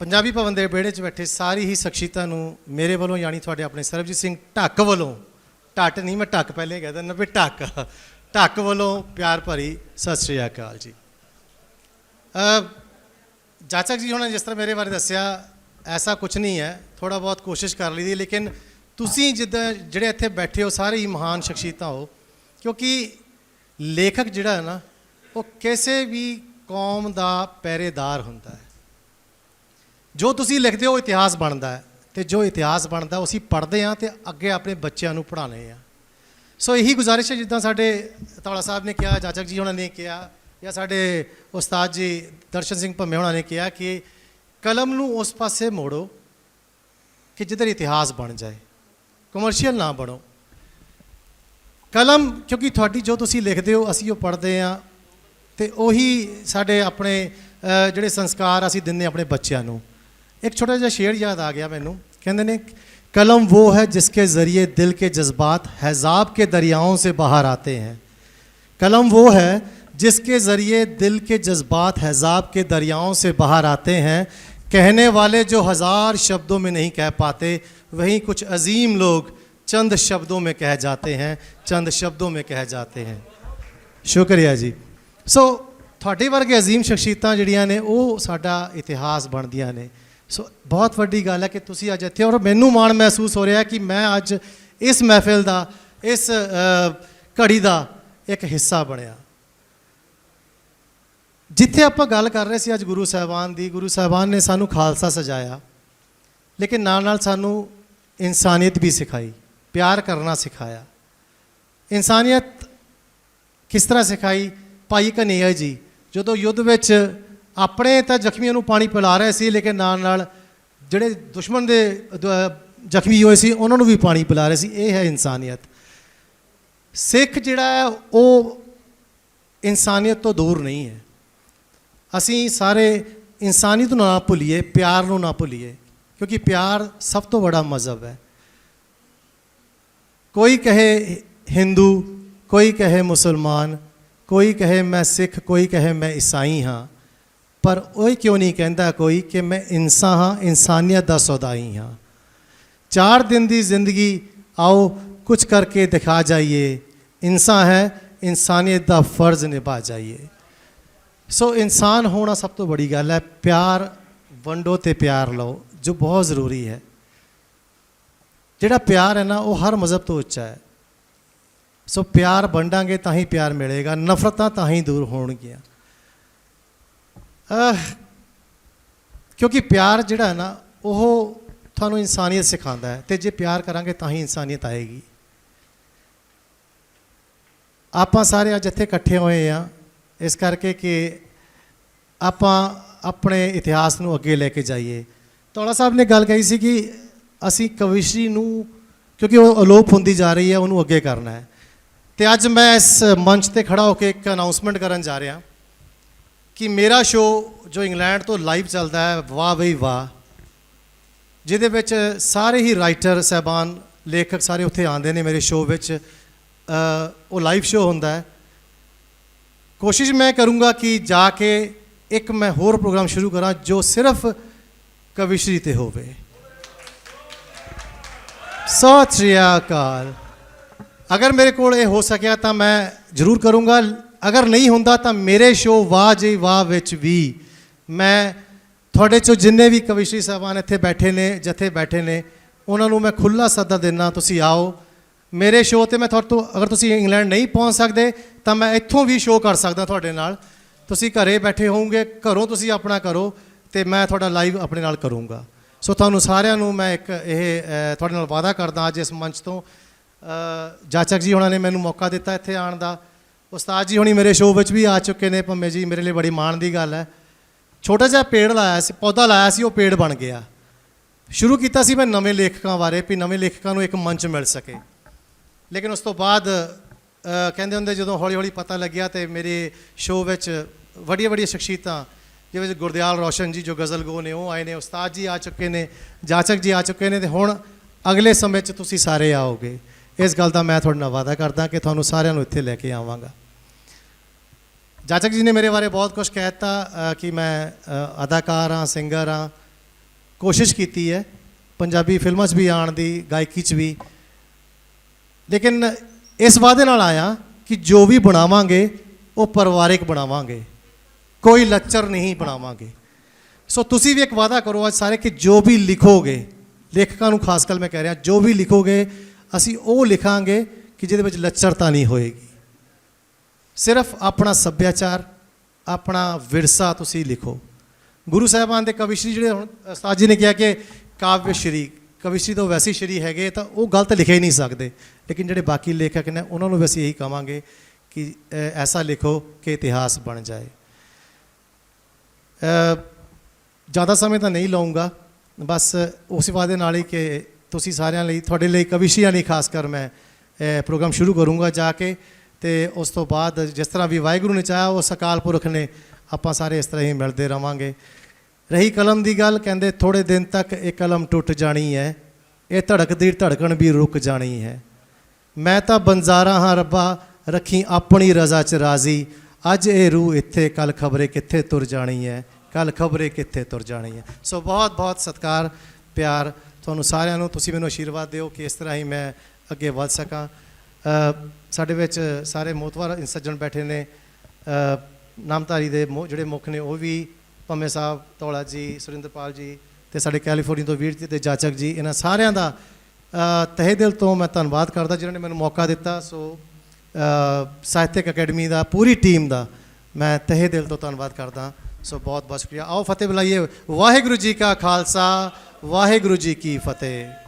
ਪੰਜਾਬੀ ਭਵਨ ਦੇ ਵਿਹੜੇ 'ਚ ਬੈਠੇ ਸਾਰੀ ਹੀ ਸ਼ਖਸੀਅਤਾਂ ਨੂੰ ਮੇਰੇ ਵੱਲੋਂ ਯਾਨੀ ਤੁਹਾਡੇ ਆਪਣੇ ਸਰਬਜੀਤ ਸਿੰਘ ਢੱਕ ਵੱਲੋਂ, ਢੱਟ ਨਹੀਂ ਮੈਂ ਢੱਕ ਪਹਿਲੇ ਕਹਿ ਦਿੰਦਾ, ਵੀ ਢੱਕ ਢੱਕ ਵੱਲੋਂ ਪਿਆਰ ਭਰੀ ਸਤਿ ਸ੍ਰੀ ਅਕਾਲ ਜੀ। ਜਾਚਕ ਜੀ ਹੋਣਾ ਜਿਸ ਤਰ੍ਹਾਂ ਮੇਰੇ ਬਾਰੇ ਦੱਸਿਆ, ਐਸਾ ਕੁਝ ਨਹੀਂ ਹੈ ਥੋੜਾ ਬਹੁਤ ਕੋਸ਼ਿਸ਼ ਕਰ ਲਈ ਦੀ ਲੇਕਿਨ ਤੁਸੀਂ ਜਿੱਦਾਂ ਜਿਹੜੇ ਇੱਥੇ ਬੈਠੇ ਹੋ, ਸਾਰੇ ਹੀ ਮਹਾਨ ਸ਼ਖਸੀਅਤਾਂ ਹੋ, ਕਿਉਂਕਿ ਲੇਖਕ ਜਿਹੜਾ ਹੈ ਨਾ, ਉਹ ਕਿਸੇ ਵੀ ਕੌਮ ਦਾ ਪਹਿਰੇਦਾਰ ਹੁੰਦਾ ਹੈ। ਜੋ ਤੁਸੀਂ ਲਿਖਦੇ ਹੋ ਇਤਿਹਾਸ ਬਣਦਾ ਹੈ ਤੇ ਜੋ ਇਤਿਹਾਸ ਬਣਦਾ ਉਹ ਅਸੀਂ ਪੜ੍ਹਦੇ ਹਾਂ ਤੇ ਅੱਗੇ ਆਪਣੇ ਬੱਚਿਆਂ ਨੂੰ ਪੜ੍ਹਾਉਂਦੇ ਹਾਂ। ਸੋ ਇਹੀ ਗੁਜ਼ਾਰਿਸ਼ ਹੈ, ਜਿੱਦਾਂ ਸਾਡੇ ਤੌਲਾ ਸਾਹਿਬ ਨੇ ਕਿਹਾ ਜਾਚਕ ਜੀ ਉਹਨਾਂ ਨੇ ਕਿਹਾ, ਜਾਂ ਸਾਡੇ ਉਸਤਾਦ ਜੀ ਦਰਸ਼ਨ ਸਿੰਘ ਭੰਮੇ ਉਹਨਾਂ ਨੇ ਕਿਹਾ ਕਿ ਕਲਮ ਨੂੰ ਉਸ ਪਾਸੇ ਮੋੜੋ ਕਿ ਜਿੱਧਰ ਇਤਿਹਾਸ ਬਣ ਜਾਏ ਕਮਰਸ਼ੀਅਲ ਨਾ ਬਣੋ। ਕਲਮ, ਕਿਉਂਕਿ ਤੁਹਾਡੀ ਜੋ ਤੁਸੀਂ ਲਿਖਦੇ ਹੋ, ਅਸੀਂ ਉਹ ਪੜ੍ਹਦੇ ਹਾਂ ਤੇ ਉਹੀ ਸਾਡੇ ਆਪਣੇ ਜਿਹੜੇ ਸੰਸਕਾਰ ਅਸੀਂ ਦਿੰਦੇ ਹਾਂ ਆਪਣੇ ਬੱਚਿਆਂ ਨੂੰ। ਇੱਕ ਛੋਟਾ ਜਿਹਾ ਸ਼ੇਰ ਯਾਦ ਆ ਗਿਆ ਮੈਨੂੰ ਕਹਿੰਦੇ ਨੇ कलम वो है जिसके ज़रिए दिल के जज्बात हैज़ाब के दरियाओं से बाहर आते हैं कलम वो है जिसके ज़रिए दिल के जज्बात हैज़ाब के दरियाओं से बाहर आते हैं कहने वाले जो हज़ार शब्दों में नहीं कह पाते वहीं कुछ अजीम लोग चंद शब्दों में कह जाते हैं चंद शब्दों में कह जाते हैं ਸ਼ੁਕਰੀਆ ਜੀ ਸੋ ਤੁਹਾਡੇ ਵਰਗੇ ਅਜ਼ੀਮ ਸ਼ਖਸੀਅਤਾਂ ਜਿਹੜੀਆਂ ਨੇ ਉਹ ਸਾਡਾ ਇਤਿਹਾਸ ਬਣਦੀਆਂ ਨੇ ਸੋ ਬਹੁਤ ਵੱਡੀ ਗੱਲ ਹੈ ਕਿ ਤੁਸੀਂ ਅੱਜ ਇੱਥੇ ਔਰ ਮੈਨੂੰ ਮਾਣ ਮਹਿਸੂਸ ਹੋ ਰਿਹਾ ਕਿ ਮੈਂ ਅੱਜ ਇਸ ਮਹਿਫਿਲ ਦਾ, ਇਸ ਘੜੀ ਦਾ ਇੱਕ ਹਿੱਸਾ ਬਣਿਆ। ਜਿੱਥੇ ਆਪਾਂ ਗੱਲ ਕਰ ਰਹੇ ਸੀ ਅੱਜ ਗੁਰੂ ਸਾਹਿਬਾਨ ਦੀ, ਗੁਰੂ ਸਾਹਿਬਾਨ ਨੇ ਸਾਨੂੰ ਖਾਲਸਾ ਸਜਾਇਆ, ਲੇਕਿਨ ਨਾਲ ਨਾਲ ਸਾਨੂੰ ਇਨਸਾਨੀਅਤ ਵੀ ਸਿਖਾਈ, ਪਿਆਰ ਕਰਨਾ ਸਿਖਾਇਆ। ਇਨਸਾਨੀਅਤ ਕਿਸ ਤਰ੍ਹਾਂ ਸਿਖਾਈ? ਭਾਈ ਕਨਈਆ ਜੀ, ਜਦੋਂ ਯੁੱਧ ਵਿੱਚ ਆਪਣੇ ਤਾਂ ਜ਼ਖਮੀਆਂ ਨੂੰ ਪਾਣੀ ਪਿਲਾ ਰਹੇ ਸੀ, ਲੇਕਿਨ ਨਾਲ ਨਾਲ ਜਿਹੜੇ ਦੁਸ਼ਮਣ ਦੇ ਜ਼ਖਮੀ ਹੋਏ ਸੀ, ਉਹਨਾਂ ਨੂੰ ਵੀ ਪਾਣੀ ਪਿਲਾ ਰਹੇ ਸੀ। ਇਹ ਹੈ ਇਨਸਾਨੀਅਤ। ਸਿੱਖ ਜਿਹੜਾ ਹੈ, ਉਹ ਇਨਸਾਨੀਅਤ ਤੋਂ ਦੂਰ ਨਹੀਂ ਹੈ। ਅਸੀਂ ਸਾਰੇ ਇਨਸਾਨੀਅਤ ਨੂੰ ਨਾ ਭੁੱਲੀਏ, ਪਿਆਰ ਨੂੰ ਨਾ ਭੁੱਲੀਏ, ਕਿਉਂਕਿ ਪਿਆਰ ਸਭ ਤੋਂ ਵੱਡਾ ਮਜ਼ਹਬ ਹੈ। ਕੋਈ ਕਹੇ ਹਿੰਦੂ, ਕੋਈ ਕਹੇ ਮੁਸਲਮਾਨ, ਕੋਈ ਕਹੇ ਮੈਂ ਸਿੱਖ, ਕੋਈ ਕਹੇ ਮੈਂ ਈਸਾਈ ਹਾਂ ਪਰ ਉਹ ਕਿਉਂ ਨਹੀਂ ਕਹਿੰਦਾ ਕੋਈ ਕਿ ਮੈਂ ਇਨਸਾਨ ਹਾਂ ਇਨਸਾਨੀਅਤ ਦਾ ਸੌਦਾਈ ਹਾਂ? ਚਾਰ ਦਿਨ ਦੀ ਜ਼ਿੰਦਗੀ, ਆਓ ਕੁਝ ਕਰਕੇ ਦਿਖਾ ਜਾਈਏ। ਇਨਸਾਨ ਹੈ, ਇਨਸਾਨੀਅਤ ਦਾ ਫਰਜ਼ ਨਿਭਾ ਜਾਈਏ। ਸੋ ਇਨਸਾਨ ਹੋਣਾ ਸਭ ਤੋਂ ਬੜੀ ਗੱਲ ਹੈ, ਪਿਆਰ ਵੰਡੋ ਤੇ ਪਿਆਰ ਲਓ, ਜੋ ਬਹੁਤ ਜ਼ਰੂਰੀ ਹੈ। ਜਿਹੜਾ ਪਿਆਰ ਹੈ ਨਾ, ਉਹ ਹਰ ਮਜ਼ਹਬ ਤੋਂ ਉੱਚਾ ਹੈ। ਸੋ ਪਿਆਰ ਵੰਡਾਂਗੇ ਤਾਂ ਹੀ ਪਿਆਰ ਮਿਲੇਗਾ, ਨਫ਼ਰਤਾਂ ਤਾਂ ਹੀ ਦੂਰ ਹੋਣਗੀਆਂ। ਕਿਉਂਕਿ ਪਿਆਰ ਜਿਹੜਾ ਹੈ ਨਾ, ਉਹ ਤੁਹਾਨੂੰ ਇਨਸਾਨੀਅਤ ਸਿਖਾਉਂਦਾ ਹੈ ਤੇ ਜੇ ਪਿਆਰ ਕਰਾਂਗੇ ਤਾਂ ਹੀ ਇਨਸਾਨੀਅਤ ਆਏਗੀ। ਆਪਾਂ ਸਾਰੇ ਅੱਜ ਇੱਥੇ ਇਕੱਠੇ ਹੋਏ ਆ ਇਸ ਕਰਕੇ ਕਿ ਆਪਾਂ ਆਪਣੇ ਇਤਿਹਾਸ ਨੂੰ ਅੱਗੇ ਲੈ ਕੇ ਜਾਈਏ। ਤੌੜਾ ਸਾਹਿਬ ਨੇ ਗੱਲ ਕਹੀ ਸੀ ਕਿ ਅਸੀਂ ਕਵਿਸ਼ਰੀ ਨੂੰ, ਕਿਉਂਕਿ ਉਹ ਅਲੋਪ ਹੁੰਦੀ ਜਾ ਰਹੀ ਹੈ, ਉਹਨੂੰ ਅੱਗੇ ਕਰਨਾ ਹੈ। ਤੇ ਅੱਜ ਮੈਂ ਇਸ ਮੰਚ ਤੇ ਖੜਾ ਹੋ ਕੇ ਇੱਕ ਅਨਾਉਂਸਮੈਂਟ ਕਰਨ ਜਾ ਰਿਹਾ। ਕਿ ਮੇਰਾ ਸ਼ੋਅ ਜੋ ਇੰਗਲੈਂਡ ਤੋਂ ਲਾਈਵ ਚੱਲਦਾ ਹੈ, ਵਾਹ ਬਈ ਵਾਹ। ਜਿਹਦੇ ਵਿੱਚ ਸਾਰੇ ਹੀ ਰਾਈਟਰ ਸਹਿਬਾਨ, ਲੇਖਕ ਸਾਰੇ ਉੱਥੇ ਆਉਂਦੇ ਨੇ ਮੇਰੇ ਸ਼ੋਅ ਵਿੱਚ। ਉਹ ਲਾਈਵ ਸ਼ੋਅ ਹੁੰਦਾ ਹੈ। ਕੋਸ਼ਿਸ਼ ਮੈਂ ਕਰੂੰਗਾ ਕਿ ਜਾ ਕੇ ਇੱਕ ਮੈਂ ਹੋਰ ਪ੍ਰੋਗਰਾਮ ਸ਼ੁਰੂ ਕਰਾਂ ਜੋ ਸਿਰਫ ਕਵਿਸ਼ਰੀ ਤੇ ਹੋਵੇ। ਸਤਿ ਸ਼੍ਰੀ ਅਕਾਲ। ਅਗਰ ਮੇਰੇ ਕੋਲ ਇਹ ਹੋ ਸਕਿਆ ਤਾਂ ਮੈਂ ਜ਼ਰੂਰ ਕਰੂੰਗਾ। ਅਗਰ ਨਹੀਂ ਹੁੰਦਾ ਤਾਂ ਮੇਰੇ ਸ਼ੋਅ ਵਾਹ ਜੀ ਵਾਹ ਵਿੱਚ ਵੀ ਮੈਂ ਤੁਹਾਡੇ ਚੋਂ ਜਿੰਨੇ ਵੀ ਕਵਿਸ਼ਰੀ ਸਾਹਿਬਾਨ ਇੱਥੇ ਬੈਠੇ ਨੇ ਜਥੇ ਬੈਠੇ ਨੇ ਉਹਨਾਂ ਨੂੰ ਮੈਂ ਖੁੱਲਾ ਸੱਦਾ ਦਿੰਦਾ ਤੁਸੀਂ ਆਓ। ਮੇਰੇ ਸ਼ੋਅ ਤੇ ਮੈਂ ਤੁਹਾਡੇ ਤੋਂ ਅਗਰ ਤੁਸੀਂ ਇੰਗਲੈਂਡ ਨਹੀਂ ਪਹੁੰਚ ਸਕਦੇ ਤਾਂ ਮੈਂ ਇੱਥੋਂ ਵੀ ਸ਼ੋਅ ਕਰ ਸਕਦਾ ਤੁਹਾਡੇ ਨਾਲ। ਤੁਸੀਂ ਘਰੇ ਬੈਠੇ ਹੋਵੋਗੇ ਘਰੋਂ ਤੁਸੀਂ ਆਪਣਾ ਕਰੋ ਤੇ ਮੈਂ ਤੁਹਾਡਾ ਲਾਈਵ ਆਪਣੇ ਨਾਲ ਕਰੂੰਗਾ। ਸੋ ਤੁਹਾਨੂੰ ਸਾਰਿਆਂ ਨੂੰ ਮੈਂ ਇੱਕ ਇਹ ਤੁਹਾਡੇ ਨਾਲ ਵਾਅਦਾ ਕਰਦਾ ਅੱਜ ਇਸ ਮੰਚ ਤੋਂ। ਅ, ਜਾਚਕ ਜੀ ਉਹਨਾਂ ਨੇ ਮੈਨੂੰ ਮੌਕਾ ਦਿੱਤਾ ਇੱਥੇ ਆਉਣ ਦਾ। ਉਸਤਾਦ ਜੀ ਹੁਣੀ ਮੇਰੇ ਸ਼ੋਅ ਵਿੱਚ ਵੀ ਆ ਚੁੱਕੇ ਨੇ ਭੰਮੇ ਜੀ, ਮੇਰੇ ਲਈ ਬੜੀ ਮਾਣ ਦੀ ਗੱਲ ਹੈ। ਛੋਟਾ ਜਿਹਾ ਪੇੜ ਲਾਇਆ ਸੀ, ਪੌਦਾ ਲਾਇਆ ਸੀ, ਉਹ ਪੇੜ ਬਣ ਗਿਆ। ਸ਼ੁਰੂ ਕੀਤਾ ਸੀ ਮੈਂ ਨਵੇਂ ਲੇਖਕਾਂ ਬਾਰੇ, ਵੀ ਨਵੇਂ ਲੇਖਕਾਂ ਨੂੰ ਇੱਕ ਮੰਚ ਮਿਲ ਸਕੇ। ਲੇਕਿਨ ਉਸ ਤੋਂ ਬਾਅਦ ਕਹਿੰਦੇ ਹੁੰਦੇ ਜਦੋਂ ਹੌਲੀ ਹੌਲੀ ਪਤਾ ਲੱਗਿਆ ਤੇ ਮੇਰੇ ਸ਼ੋਅ ਵਿੱਚ ਵੱਡੀਆਂ ਵੱਡੀਆਂ ਸ਼ਖਸੀਅਤਾਂ ਜਿਵੇਂ ਗੁਰਦਿਆਲ ਰੋਸ਼ਨ ਜੀ, ਜੋ ਗਜ਼ਲ ਗੋ ਨੇ, ਉਹ ਆਏ ਨੇ, ਉਸਤਾਦ ਜੀ ਆ ਚੁੱਕੇ ਨੇ, ਜਾਚਕ ਜੀ ਆ ਚੁੱਕੇ ਨੇ ਤੇ ਹੁਣ ਅਗਲੇ ਸਮੇਂ 'ਚ ਤੁਸੀਂ ਸਾਰੇ ਆਓਗੇ। ਇਸ ਗੱਲ ਦਾ ਮੈਂ ਤੁਹਾਡੇ ਨਾਲ ਵਾਅਦਾ ਕਰਦਾ ਕਿ ਤੁਹਾਨੂੰ ਸਾਰਿਆਂ ਨੂੰ ਇੱਥੇ ਲੈ ਕੇ ਆਵਾਂਗਾ। ਜਾਚਕ ਜੀ ਨੇ ਮੇਰੇ ਬਾਰੇ ਬਹੁਤ ਕੁਝ ਕਹਿਤਾ ਕਿ ਮੈਂ ਅਦਾਕਾਰ ਹਾਂ, ਸਿੰਗਰ ਹਾਂ। ਕੋਸ਼ਿਸ਼ ਕੀਤੀ ਹੈ, ਪੰਜਾਬੀ ਫਿਲਮਾਂ 'ਚ ਵੀ ਆਉਣ ਦੀ, ਗਾਇਕੀ 'ਚ ਵੀ। ਲੇਕਿਨ ਇਸ ਵਾਅਦੇ ਨਾਲ ਆਇਆ ਕਿ ਜੋ ਵੀ ਬਣਾਵਾਂਗੇ, ਉਹ ਪਰਿਵਾਰਿਕ ਬਣਾਵਾਂਗੇ। ਕੋਈ ਲੱਚਰ ਨਹੀਂ ਬਣਾਵਾਂਗੇ। ਸੋ ਤੁਸੀਂ ਵੀ ਇੱਕ ਵਾਅਦਾ ਕਰੋ ਅੱਜ ਸਾਰੇ ਕਿ ਜੋ ਵੀ ਲਿਖੋਗੇ, ਲੇਖਕਾਂ ਨੂੰ ਖਾਸ ਕਰ ਮੈਂ ਕਹਿ ਰਿਹਾ, ਜੋ ਵੀ ਲਿਖੋਗੇ ਅਸੀਂ ਉਹ ਲਿਖਾਂਗੇ ਕਿ ਜਿਹਦੇ ਵਿੱਚ ਲੱਚਰਤਾ ਨਹੀਂ ਹੋਏਗੀ। ਸਿਰਫ ਆਪਣਾ ਸੱਭਿਆਚਾਰ, ਆਪਣਾ ਵਿਰਸਾ ਤੁਸੀਂ ਲਿਖੋ। ਗੁਰੂ ਸਾਹਿਬਾਨ ਦੇ ਕਵਿਸ਼ਰੀ ਜਿਹੜੇ ਹੁਣ, ਉਸਤਾਦ ਜੀ ਨੇ ਕਿਹਾ ਕਿ ਕਾਵਿ ਸ਼੍ਰੀ ਕਵਿਸ਼ਰੀ ਤੋਂ ਵੈਸੇ ਸ਼੍ਰੀ ਹੈਗੇ ਤਾਂ ਉਹ ਗਲਤ ਲਿਖੇ ਹੀ ਨਹੀਂ ਸਕਦੇ। ਲੇਕਿਨ ਜਿਹੜੇ ਬਾਕੀ ਲੇਖਕ ਨੇ, ਉਹਨਾਂ ਨੂੰ ਵੀ ਅਸੀਂ ਇਹੀ ਕਵਾਂਗੇ ਕਿ ਐਸਾ ਲਿਖੋ ਕਿ ਇਤਿਹਾਸ ਬਣ ਜਾਏ। ਜ਼ਿਆਦਾ ਸਮੇਂ ਤਾਂ ਨਹੀਂ ਲਵਾਂਗਾ ਬਸ ਉਸ ਵਾਅਦੇ ਨਾਲ ਹੀ ਕਿ ਤੁਸੀਂ ਸਾਰਿਆਂ ਲਈ, ਤੁਹਾਡੇ ਲਈ ਕਵਿਸ਼ਰੀਆਂ ਲਈ ਖਾਸ ਕਰ ਮੈਂ, ਇਹ ਪ੍ਰੋਗਰਾਮ ਸ਼ੁਰੂ ਕਰੂੰਗਾ ਜਾ ਕੇ ਤੇ ਉਸ ਤੋਂ ਬਾਅਦ ਜਿਸ ਤਰ੍ਹਾਂ ਵੀ ਵਾਹਿਗੁਰੂ ਨੇ ਚਾਹਿਆ, ਉਹ ਸਕਾਲ ਪੁਰਖ ਨੇ ਆਪਾਂ ਸਾਰੇ ਇਸ ਤਰ੍ਹਾਂ ਹੀ ਮਿਲਦੇ ਰਵਾਂਗੇ। ਰਹੀ ਕਲਮ ਦੀ ਗੱਲ, ਕਹਿੰਦੇ ਥੋੜੇ ਦਿਨ ਤੱਕ ਇਹ ਕਲਮ ਟੁੱਟ ਜਾਣੀ ਹੈ, ਇਹ ਧੜਕਦੀ ਧੜਕਣ ਵੀ ਰੁਕ ਜਾਣੀ ਹੈ। ਮੈਂ ਤਾਂ ਬੰਜ਼ਾਰਾ ਹਾਂ ਰੱਬਾ, ਰੱਖੀ ਆਪਣੀ ਰਜ਼ਾ ਚ ਰਾਜ਼ੀ, ਅੱਜ ਇਹ ਰੂਹ ਇੱਥੇ ਕੱਲ ਖਬਰੇ ਕਿੱਥੇ ਤੁਰ ਜਾਣੀ ਹੈ ਕੱਲ ਖਬਰੇ ਕਿੱਥੇ ਤੁਰ ਜਾਣੀ ਹੈ। ਸੋ ਬਹੁਤ ਬਹੁਤ ਸਤਿਕਾਰ, ਪਿਆਰ ਤੁਹਾਨੂੰ ਸਾਰਿਆਂ ਨੂੰ ਤੁਸੀਂ ਮੈਨੂੰ ਆਸ਼ੀਰਵਾਦ ਦਿਓ ਕਿ ਇਸ ਤਰ੍ਹਾਂ ਹੀ ਮੈਂ ਅੱਗੇ ਵੱਧ ਸਕਾਂ। ਸਾਡੇ ਵਿੱਚ ਸਾਰੇ ਮੋਤਵਾਰ ਸੱਜਣ ਬੈਠੇ ਨੇ। ਨਾਮਧਾਰੀ ਦੇ ਜਿਹੜੇ ਮੁੱਖ ਨੇ ਉਹ ਵੀ ਪੰਮੇ ਸਾਹਿਬ ਧੌਲਾ ਜੀ ਸੁਰਿੰਦਰਪਾਲ ਜੀ ਤੇ ਸਾਡੇ ਕੈਲੀਫੋਰਨੀਆ ਤੋਂ ਵੀਰ ਜੀ ਤੇ ਜਾਚਕ ਜੀ ਇਹਨਾਂ ਸਾਰਿਆਂ ਦਾ ਤਹਿ ਦਿਲ ਤੋਂ ਮੈਂ ਧੰਨਵਾਦ ਕਰਦਾ ਜਿਨ੍ਹਾਂ ਨੇ ਮੈਨੂੰ ਮੌਕਾ ਦਿੱਤਾ। ਸੋ ਅ, ਸਾਹਿਤਕ ਅਕੈਡਮੀ ਦਾ ਪੂਰੀ ਟੀਮ ਦਾ ਮੈਂ ਤਹਿ ਦਿਲ ਤੋਂ ਧੰਨਵਾਦ ਕਰਦਾ। ਸੋ ਬਹੁਤ ਬਹੁਤ ਸ਼ੁਕਰੀਆ। ਆਓ ਫਤਿਹ ਬੁਲਾਈਏ। ਵਾਹਿਗੁਰੂ ਜੀ ਕਾ ਖਾਲਸਾ, ਵਾਹਿਗੁਰੂ ਜੀ ਕੀ ਫਤਿਹ।